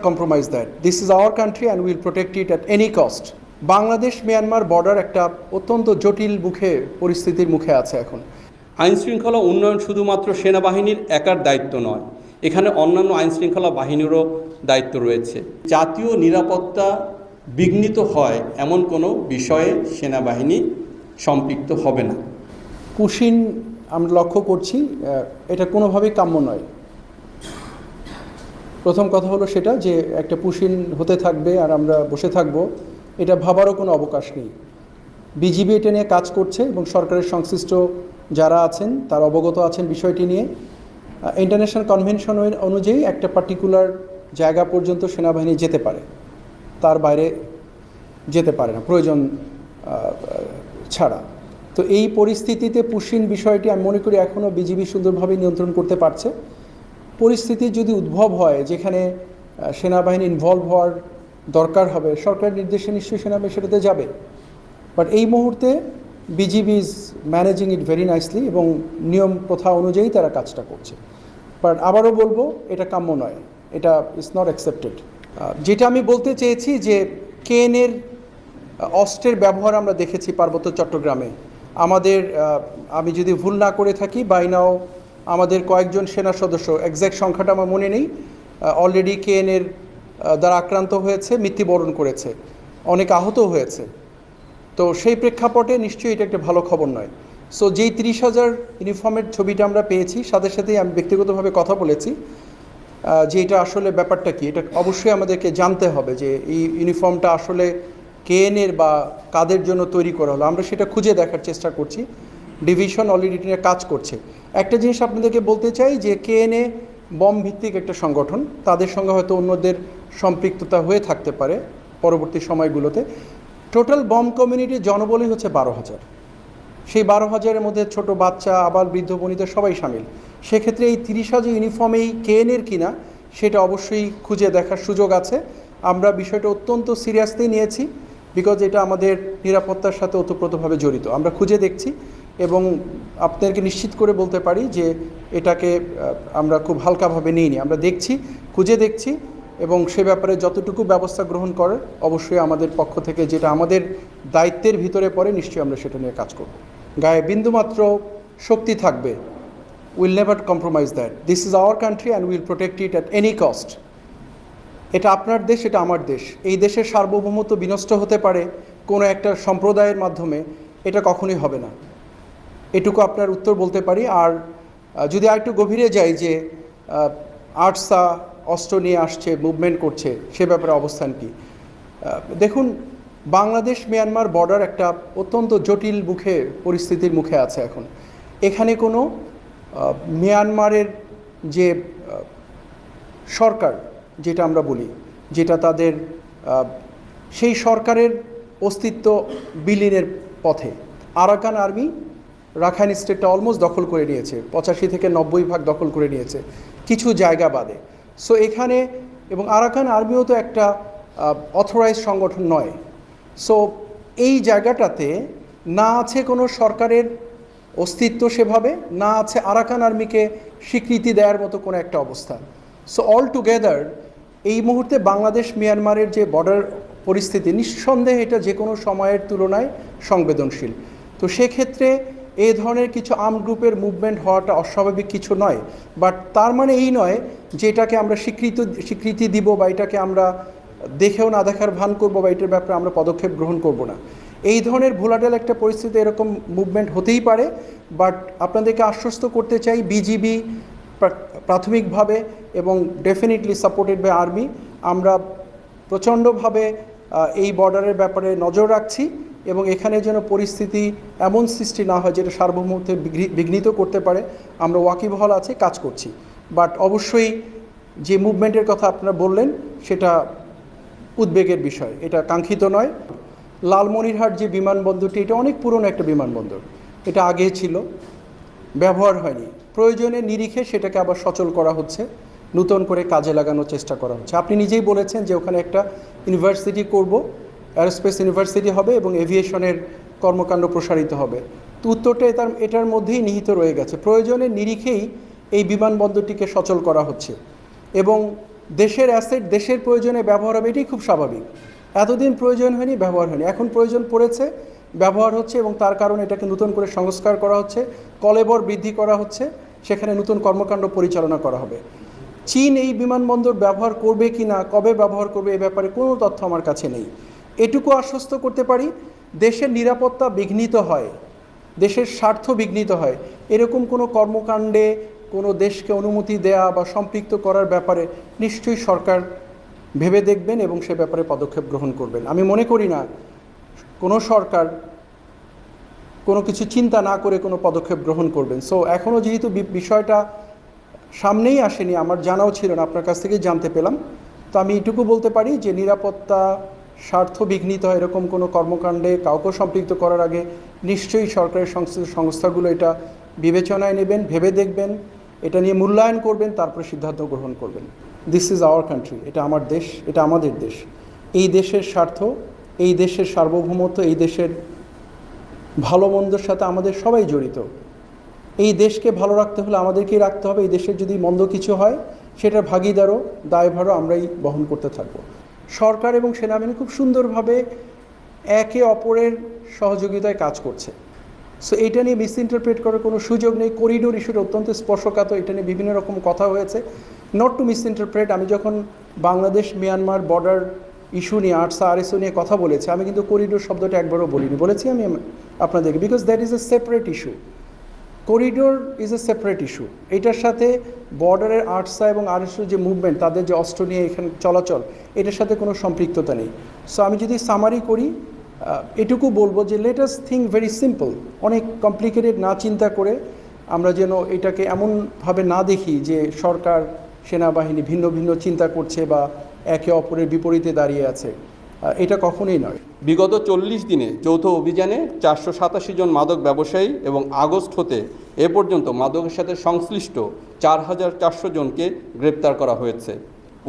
compromise that. This is our country and will protect it at any cost. Bangladesh Myanmar border একটা অত্যন্ত জটিল মুখে পরিস্থিতির মুখে আছে এখন আইন শৃঙ্খলা উন্নয়ন শুধুমাত্র সেনাবাহিনীর একার দায়িত্ব নয় এখানে অন্যান্য আইন শৃঙ্খলা বাহিনীরও দায়িত্ব রয়েছে জাতীয় নিরাপত্তা বিঘ্নিত হয় এমন কোনো বিষয়ে সেনাবাহিনী সম্পৃক্ত হবে না কুশিন আমরা লক্ষ্য করছি এটা কোনোভাবেই কাম্য নয় প্রথম কথা হলো সেটা যে একটা পুশিন হতে থাকবে আর আমরা বসে থাকব, এটা ভাবারও কোনো অবকাশ নেই। বিজিবি এটা নিয়ে কাজ করছে এবং সরকারের সংশ্লিষ্ট যারা আছেন, তারা অবগত আছেন বিষয়টি নিয়ে। ইন্টারন্যাশনাল কনভেনশন অনুযায়ী একটা পার্টিকুলার জায়গা পর্যন্ত সেনাবাহিনী যেতে পারে। তার বাইরে যেতে পারে না, প্রয়োজন ছাড়া। তো এই পরিস্থিতিতে পুশিন বিষয়টি আমি মনে করি এখনও বিজিবি সুন্দরভাবে নিয়ন্ত্রণ করতে পারছে। পরিস্থিতি যদি উদ্ভব হয়, যেখানে সেনাবাহিনী ইনভলভ হওয়ার দরকার হবে, সরকারের নির্দেশে নিশ্চয়ই সেনাবাহিনী সেটাতে যাবে। বাট এই মুহূর্তে BGB is managing it very nicely এবং নিয়ম প্রথা অনুযায়ী তারা কাজটা করছে। বাট আবারও বলব, এটা কাম্য নয়। এটা ইজ নট অ্যাকসেপ্টেড যেটা আমি বলতে চেয়েছি যে কেএনের অস্ত্রের ব্যবহার আমরা দেখেছি পার্বত্য চট্টগ্রামে। আমাদের আমি যদি ভুল না করে থাকি বাইনাও আমাদের কয়েকজন সেনা সদস্য এক্স্যাক্ট সংখ্যাটা আমার মনে নেই অলরেডি কেএনের দ্বারা আক্রান্ত হয়েছে, মৃত্যুবরণ করেছে, অনেক আহত হয়েছে। তো সেই প্রেক্ষাপটে নিশ্চয়ই এটা একটা ভালো খবর নয়। সো যেই তিরিশ হাজার ইউনিফর্মের ছবিটা আমরা পেয়েছি, সাথে সাথেই আমি ব্যক্তিগতভাবে কথা বলেছি যে এটা আসলে ব্যাপারটা কি, এটা অবশ্যই আমাদেরকে জানতে হবে যে এই ইউনিফর্মটা আসলে কেএনের বা কাদের জন্য তৈরি করা হলো। আমরা সেটা খুঁজে দেখার চেষ্টা করছি। ডিভিশন অলরেডি নিয়ে কাজ করছে। একটা জিনিস আপনাদেরকে বলতে চাই যে কেএনএ বম ভিত্তিক একটা সংগঠন, তাদের সঙ্গে হয়তো অন্যদের সম্পৃক্ততা হয়ে থাকতে পারে পরবর্তী সময়গুলোতে। টোটাল বম কমিউনিটির জনবলই হচ্ছে বারো হাজার। সেই বারো হাজারের মধ্যে ছোট বাচ্চা আবার বৃদ্ধ বনিতা সবাই সামিল। সেক্ষেত্রে এই তিরিশ হাজার ইউনিফর্মেই কেএনের কিনা, সেটা অবশ্যই খুঁজে দেখার সুযোগ আছে। আমরা বিষয়টা অত্যন্ত সিরিয়াসলি নিয়েছি বিকজ এটা আমাদের নিরাপত্তার সাথে ওতপ্রোতভাবে জড়িত। আমরা খুঁজে দেখছি এবং আপনাদেরকে নিশ্চিত করে বলতে পারি যে এটাকে আমরা খুব হালকাভাবে নিইনি। আমরা দেখছি, খুঁজে দেখছি এবং সে ব্যাপারে যতটুকু ব্যবস্থা গ্রহণ করে, অবশ্যই আমাদের পক্ষ থেকে যেটা আমাদের দায়িত্বের ভিতরে পড়ে, নিশ্চয়ই আমরা সেটা নিয়ে কাজ করব। গায়ে বিন্দুমাত্র শক্তি থাকবে। Will never compromise that this is our country and will protect it at any cost এটা আপনার দেশ, এটা আমার দেশ। এই দেশের সার্বভৌমত্ব বিনষ্ট হতে পারে কোনো একটা সম্প্রদায়ের মাধ্যমে, এটা কখনোই হবে না। এটুকু আপনার উত্তর বলতে পারি। আর যদি আরেকটু গভীরে যাই যে আর্টসা অস্ত্র নিয়ে আসছে মুভমেন্ট করছে, সে ব্যাপারে অবস্থান কি? দেখুন, বাংলাদেশ মিয়ানমার বর্ডার একটা অত্যন্ত জটিল মুখে, পরিস্থিতির মুখে আছে এখন। এখানে কোনো মিয়ানমারের যে সরকার, যেটা আমরা বলি, যেটা তাদের সেই সরকারের অস্তিত্ব বিলীনের পথে। আরাকান আর্মি রাখাইন স্টেটটা অলমোস্ট দখল করে নিয়েছে, পঁচাশি থেকে নব্বই ভাগ দখল করে নিয়েছে, কিছু জায়গা বাদে। সো এখানে এবং আরাকান আর্মিও তো একটা অথরাইজ সংগঠন নয়। সো এই জায়গাটাতে না আছে কোনো সরকারের অস্তিত্ব সেভাবে, না আছে আরাকান আর্মিকে স্বীকৃতি দেওয়ার মতো কোনো একটা অবস্থা। সো অল টুগেদার এই মুহূর্তে বাংলাদেশ, মিয়ানমারের যে বর্ডার পরিস্থিতি, নিঃসন্দেহে এটা যে কোনো সময়ের তুলনায় সংবেদনশীল। তো সেক্ষেত্রে এই ধরনের কিছু আর্ম গ্রুপের মুভমেন্ট হওয়াটা অস্বাভাবিক কিছু নয়। বাট তার মানে এই নয় যে এটাকে আমরা স্বীকৃত, স্বীকৃতি দিব বা এটাকে আমরা দেখেও না দেখার ভান করব বা এটার ব্যাপারে আমরা পদক্ষেপ গ্রহণ করব না। এই ধরনের ভোলাটেল একটা পরিস্থিতি এরকম মুভমেন্ট হতেই পারে। বাট আপনাদেরকে আশ্বস্ত করতে চাই বিজিবি প্রাথমিকভাবে এবং ডেফিনেটলি সাপোর্টেড বাই আর্মি আমরা প্রচণ্ডভাবে এই বর্ডারের ব্যাপারে নজর রাখছি। এবং এখানে যেন পরিস্থিতি এমন সৃষ্টি না হয় যেটা সার্বভৌমত্বে বিঘ্নি- বিঘ্নিত করতে পারে। আমরা ওয়াকিবহল আছে, কাজ করছি। বাট অবশ্যই যে মুভমেন্টের কথা আপনারা বললেন, সেটা উদ্বেগের বিষয়। এটা কাঙ্ক্ষিত নয়। লালমনিরহাট যে বিমানবন্দরটি, এটা অনেক পুরনো একটা বিমানবন্দর। এটা আগে ছিল। ব্যবহার হয়নি। প্রয়োজনে নিরিখে সেটাকে আবার সচল করা হচ্ছে। নূতন করে কাজে লাগানোর চেষ্টা করা হচ্ছে। আপনি নিজেই বলেছেন যে ওখানে একটা ইউনিভার্সিটি করব। অ্যারোস্পেস ইউনিভার্সিটি হবে এবং এভিয়েশনের কর্মকাণ্ড প্রসারিত হবে। তো উত্তরটা এটার এটার মধ্যেই নিহিত রয়ে গেছে। প্রয়োজনে নিরিখেই এই বিমানবন্দরটিকে সচল করা হচ্ছে। এবং দেশের অ্যাসেট দেশের প্রয়োজনে ব্যবহার হবে, এটাই খুব স্বাভাবিক। এতদিন প্রয়োজন হয়নি, ব্যবহার হয়নি। এখন প্রয়োজন পড়েছে, ব্যবহার হচ্ছে এবং তার কারণে এটাকে নতুন করে সংস্কার করা হচ্ছে, কলেবর বৃদ্ধি করা হচ্ছে, সেখানে নতুন কর্মকাণ্ড পরিচালনা করা হবে। চীন এই বিমানবন্দর ব্যবহার করবে কি না কবে ব্যবহার করবে, এ ব্যাপারে কোনো তথ্য আমার কাছে নেই। এটুকু আশ্বস্ত করতে পারি, দেশের নিরাপত্তা বিঘ্নিত হয়, দেশের স্বার্থ বিঘ্নিত হয়। এরকম কোনো কর্মকাণ্ডে কোনো দেশকে অনুমতি দেয়া বা সম্পৃক্ত করার ব্যাপারে নিশ্চয়ই সরকার ভেবে দেখবেন এবং সে ব্যাপারে পদক্ষেপ গ্রহণ করবেন। আমি মনে করি না কোনো সরকার কোনো কিছু চিন্তা না করে কোনো পদক্ষেপ গ্রহণ করবেন। সো এখনও যেহেতু বিষয়টা সামনেই আসেনি, আমার জানাও ছিল না, আপনার কাছ থেকেই জানতে পেলাম। তো আমি এটুকু বলতে পারি যে নিরাপত্তা স্বার্থ বিঘ্নিত হয় এরকম কোনো কর্মকাণ্ডে কাউকে সম্পৃক্ত করার আগে নিশ্চয়ই সরকারের সংশ্লিষ্ট সংস্থাগুলো এটা বিবেচনায় নেবেন, ভেবে দেখবেন, এটা নিয়ে মূল্যায়ন করবেন, তারপরে সিদ্ধান্ত গ্রহণ করবেন। দিস ইজ আওয়ার কান্ট্রি এটা আমার দেশ, এটা আমাদের দেশ। এই দেশের স্বার্থ, এই দেশের সার্বভৌমত্ব, এই দেশের ভালো মন্দর সাথে আমাদের সবাই জড়িত। এই দেশকে ভালো রাখতে হলে আমাদেরকেই রাখতে হবে। এই দেশের যদি মন্দ কিছু হয়, সেটার ভাগিদারও, দায়ভারও আমরাই বহন করতে থাকব। সরকার এবং সেনাবাহিনী খুব সুন্দরভাবে একে অপরের সহযোগিতায় কাজ করছে। সো এটা নিয়ে মিসইন্টারপ্রেট করার কোনো সুযোগ নেই। করিডোর ইস্যুটা অত্যন্ত স্পর্শকাতর। এটা নিয়ে বিভিন্ন রকম কথা হয়েছে। নট টু মিসইন্টারপ্রেট আমি যখন বাংলাদেশ মিয়ানমার বর্ডার ইস্যু নিয়ে আর্টসা আরএসও নিয়ে কথা বলেছি, আমি কিন্তু করিডোর শব্দটা একবারও বলিনি। বলেছি আমি আপনাদেরকে because that is a separate issue corridor is a separate issue এটার সাথে বর্ডারের আর্টসা এবং আরএসও যে মুভমেন্ট তাদের যে অস্ত্র নিয়ে এখানে চলাচল, এটার সাথে কোনো সম্পৃক্ততা নেই। সো আমি যদি সামারি করি এটুকু বলব যে লেটাস থিঙ্ক ভেরি সিম্পল অনেক কমপ্লিকেটেড না চিন্তা করে আমরা যেন এটাকে এমনভাবে না দেখি যে সরকার, সেনাবাহিনী ভিন্ন ভিন্ন চিন্তা করছে বা একে অপরের বিপরীতে দাঁড়িয়ে আছে। এটা কখনোই নয়। বিগত চল্লিশ দিনে যৌথ অভিযানে চারশো সাতাশি জন মাদক ব্যবসায়ী এবং আগস্ট হতে এ পর্যন্ত মাদকের সাথে সংশ্লিষ্ট চার হাজার চারশো জনকে গ্রেপ্তার করা হয়েছে।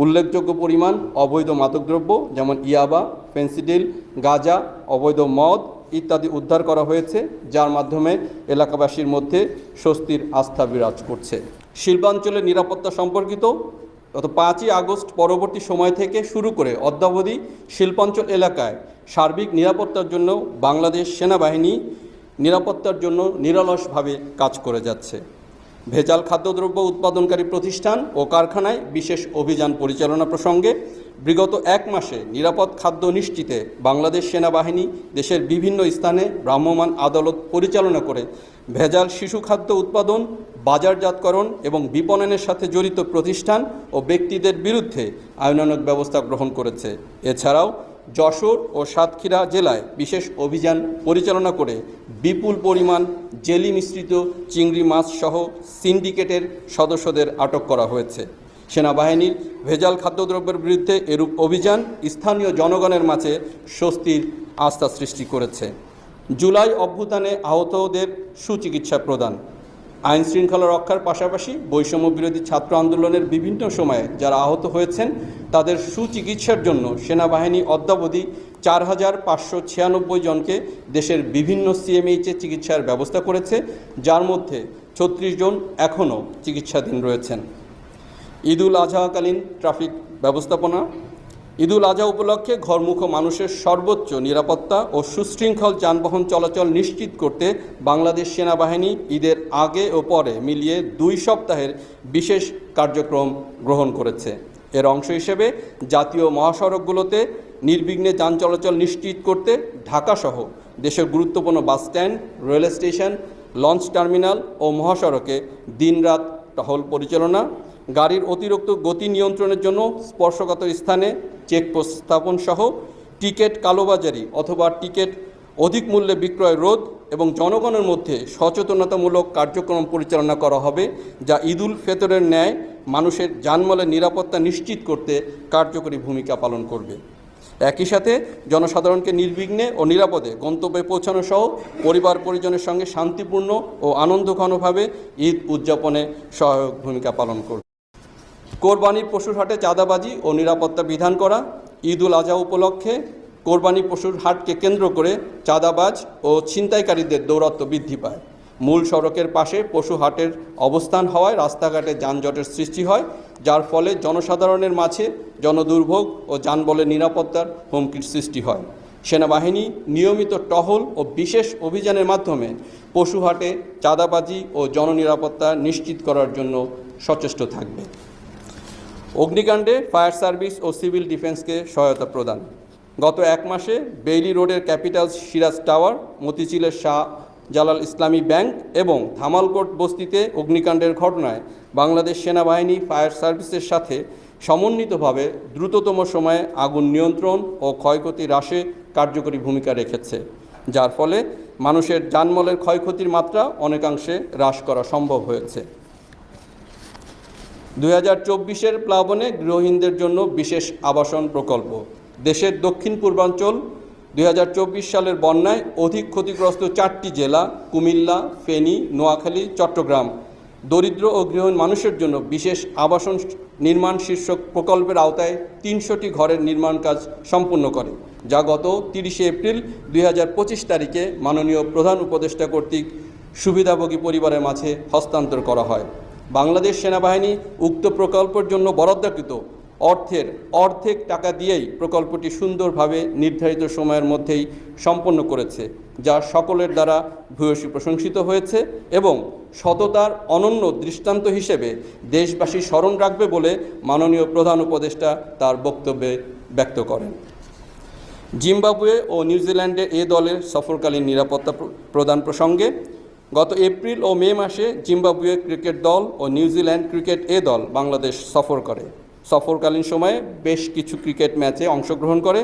উল্লেখযোগ্য পরিমাণ অবৈধ মাদকদ্রব্য যেমন ইয়াবা, ফেন্সিডিল, গাঁজা, অবৈধ মদ ইত্যাদি উদ্ধার করা হয়েছে, যার মাধ্যমে এলাকাবাসীর মধ্যে স্বস্তির আস্থা বিরাজ করছে। শিল্পাঞ্চলের নিরাপত্তা সম্পর্কিত গত পাঁচই আগস্ট পরবর্তী সময় থেকে শুরু করে অদ্যাবধি শিল্পাঞ্চল এলাকায় সার্বিক নিরাপত্তার জন্য বাংলাদেশ সেনাবাহিনী নিরাপত্তার জন্য নিরলসভাবে কাজ করে যাচ্ছে। ভেজাল খাদ্যদ্রব্য উৎপাদনকারী প্রতিষ্ঠান ও কারখানায় বিশেষ অভিযান পরিচালনা প্রসঙ্গে বিগত এক মাসে নিরাপদ খাদ্য নিশ্চিতে বাংলাদেশ সেনাবাহিনী দেশের বিভিন্ন স্থানে ভ্রাম্যমাণ আদালত পরিচালনা করে ভেজাল শিশু খাদ্য উৎপাদন, বাজারজাতকরণ এবং বিপণনের সাথে জড়িত প্রতিষ্ঠান ও ব্যক্তিদের বিরুদ্ধে আইনানুগ ব্যবস্থা গ্রহণ করেছে। এছাড়াও যশোর ও সাতক্ষীরা জেলায় বিশেষ অভিযান পরিচালনা করে বিপুল পরিমাণ জেলি মিশ্রিত চিংড়ি মাছ সহ সিন্ডিকেটের সদস্যদের আটক করা হয়েছে। সেনাবাহিনীর ভেজাল খাদ্যদ্রব্যের বিরুদ্ধে এরূপ অভিযান স্থানীয় জনগণের মাঝে স্বস্তির আস্থা সৃষ্টি করেছে। জুলাই অভ্যুত্থানে আহতদের সুচিকিৎসা প্রদান। আইন শৃঙ্খলা রক্ষার পাশাপাশি বৈষম্য বিরোধী ছাত্র আন্দোলনের বিভিন্ন সময়ে যারা আহত হয়েছেন, তাদের সুচিকিৎসার জন্য সেনাবাহিনী অদ্যাবধি চার হাজার পাঁচশো ছিয়ানব্বই জনকে দেশের বিভিন্ন সিএমএইচে চিকিৎসার ব্যবস্থা করেছে, যার মধ্যে ছত্রিশ জন এখনও চিকিৎসাধীন রয়েছেন। ঈদুল আজহাকালীন ট্রাফিক ব্যবস্থাপনা ঈদুল আজহা উপলক্ষে ঘরমুখ মানুষের সর্বোচ্চ নিরাপত্তা ও সুশৃঙ্খল যানবাহন চলাচল নিশ্চিত করতে বাংলাদেশ সেনাবাহিনী ঈদের আগে ও পরে মিলিয়ে দুই সপ্তাহের বিশেষ কার্যক্রম গ্রহণ করেছে। এর অংশ হিসেবে জাতীয় মহাসড়কগুলোতে নির্বিঘ্নে যান চলাচল নিশ্চিত করতে ঢাকাসহ দেশের গুরুত্বপূর্ণ bus stand rail station launch terminal ও মহাসড়কে দিনরাত টহল পরিচালনা গাড়ির অতিরিক্ত গতি নিয়ন্ত্রণের জন্য স্পর্শকাতর স্থানে চেকপোস্ট স্থাপন সহ টিকিট কালোবাজারি অথবা টিকিট অধিক মূল্যে বিক্রয় রোধ এবং জনগণের মধ্যে সচেতনতামূলক কার্যক্রম পরিচালনা করা হবে, যা ঈদুল ফেতরের ন্যায় মানুষের জানমালের নিরাপত্তা নিশ্চিত করতে কার্যকরী ভূমিকা পালন করবে। একই সাথে জনসাধারণকে নির্বিঘ্নে ও নিরাপদে গন্তব্যে পৌঁছানো সহ পরিবার পরিজনের সঙ্গে শান্তিপূর্ণ ও আনন্দঘনভাবে ঈদ উদযাপনে সহায়ক ভূমিকা পালন করবে। কোরবানির পশুর হাটে চাঁদাবাজি ও নিরাপত্তা বিধান করা ঈদ উল আজহা উপলক্ষে কোরবানি পশুর হাটকে কেন্দ্র করে চাঁদাবাজ ও ছিনতাইকারীদের দৌরাত্ম্য বৃদ্ধি পায়। মূল সড়কের পাশে পশু হাটের অবস্থান হওয়ায় রাস্তাঘাটে যানজটের সৃষ্টি হয়, যার ফলে জনসাধারণের মাঝে জনদুর্ভোগ ও যানবলের নিরাপত্তার হুমকির সৃষ্টি হয়। সেনাবাহিনী নিয়মিত টহল ও বিশেষ অভিযানের মাধ্যমে পশু হাটে চাঁদাবাজি ও জননিরাপত্তা নিশ্চিত করার জন্য সচেষ্ট থাকবে। অগ্নিকাণ্ডে ফায়ার সার্ভিস ও সিভিল ডিফেন্সকে সহায়তা প্রদান। গত এক মাসে বেইলি রোডের ক্যাপিটাল সিরাজ টাওয়ার, মতিঝিলের শাহ জালাল ইসলামী ব্যাংক এবং ধামালকোট বস্তিতে অগ্নিকাণ্ডের ঘটনায় বাংলাদেশ সেনাবাহিনী ফায়ার সার্ভিসের সাথে সমন্বিতভাবে দ্রুততম সময়ে আগুন নিয়ন্ত্রণ ও ক্ষয়ক্ষতি হ্রাসে কার্যকরী ভূমিকা রেখেছে, যার ফলে মানুষের যানমলের ক্ষয়ক্ষতির মাত্রা অনেকাংশে হ্রাস করা সম্ভব হয়েছে। দুই হাজার চব্বিশের প্লাবনে গৃহহীনদের জন্য বিশেষ আবাসন প্রকল্প। দেশের দক্ষিণ পূর্বাঞ্চল, দুই হাজার চব্বিশ সালের বন্যায় অধিক ক্ষতিগ্রস্ত চারটি জেলা, কুমিল্লা, ফেনী, নোয়াখালী, চট্টগ্রাম। দরিদ্র ও গৃহহীন মানুষের জন্য বিশেষ আবাসন নির্মাণ শীর্ষক প্রকল্পের আওতায় তিনশোটি ঘরের নির্মাণ কাজ সম্পূর্ণ করে, যা গত তিরিশে এপ্রিল দুই হাজার পঁচিশ তারিখে মাননীয় প্রধান উপদেষ্টা কর্তৃক সুবিধাভোগী পরিবারের মাঝে হস্তান্তর করা হয়। বাংলাদেশ সেনাবাহিনী উক্ত প্রকল্পের জন্য বরাদ্দকৃত অর্থের অর্ধেক টাকা দিয়েই প্রকল্পটি সুন্দরভাবে নির্ধারিত সময়ের মধ্যেই সম্পন্ন করেছে, যা সকলের দ্বারা ভূয়সী প্রশংসিত হয়েছে এবং সততার অনন্য দৃষ্টান্ত হিসেবে দেশবাসী স্মরণ রাখবে বলে মাননীয় প্রধান উপদেষ্টা তার বক্তব্যে ব্যক্ত করেন। জিম্বাবুয়ে ও নিউজিল্যান্ডে এ দলের সফরকালীন নিরাপত্তা প্রদান প্রসঙ্গে গত এপ্রিল ও মে মাসে জিম্বাবুয়ে ক্রিকেট দল ও নিউজিল্যান্ড ক্রিকেট এ দল বাংলাদেশ সফর করে। সফরকালীন সময়ে বেশ কিছু ক্রিকেট ম্যাচে অংশগ্রহণ করে।